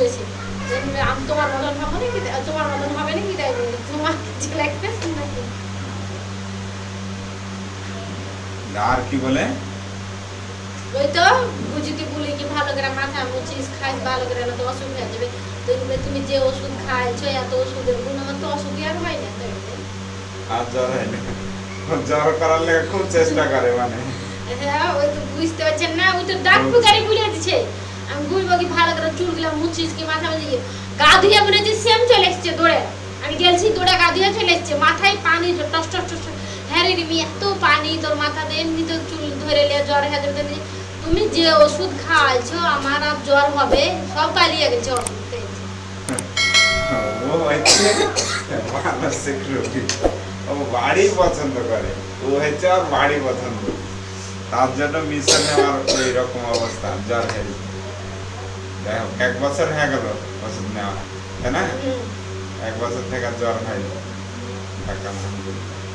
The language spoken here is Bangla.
রয়েছে যে আমি তোমার মতন হব নাকি? তোমার মতন হবে নাকি? তাই বলি তোমার কিছু লাগবে নাকি আর কি বলে? ওই তো বুঝিতে বলে কি ভালো করে মাথা ভালো করে না তো অসুখ হয়ে যাবে তুমি যে ওষুধ খাইছো এত ওষুধের গুণগত অসুখই আর হয় না আর জ্বর হয় না। জ্বর করার লেগে খুব চেষ্টা করে মানে। হ্যাঁ ওই তো বুঝতে পারছেন না ওই তো ডাক ফুকারি বুঝে দিচ্ছে আমি বলব কি ভালো করে চুলগুলো মুছিস কি মাথা মুছিস গা ধুয়ে মনে হচ্ছে চলে এসছে দৌড়ে। আমি গেলছি, দৌড়ে গা চলে এসছে। মাথায় পানি টস টস টস। হ্যাঁ রে রিমি, এত পানি তোর মাথাতে, এমনি তো চুল ধরে লিয়ে জ্বর হয়ে তুমি যে ওষুধ খাওয়াইছো, আমার আর জ্বর হবে, সব পালিয়ে গেছে ওষুধ। ও হচ্ছে ভালো সিকিউরিটি ও বাড়ি পছন্দ করে। ও হচ্ছে বাড়ি পছন্দ। তার জন্য মিশনে আমার এইরকম অবস্থা, জ্বর হোক এক বছর হয়ে গেল ওষুধ নেওয়া তাই না? হুম। এক বছর থেকে জ্বর হয় আলহামদুলিল্লাহ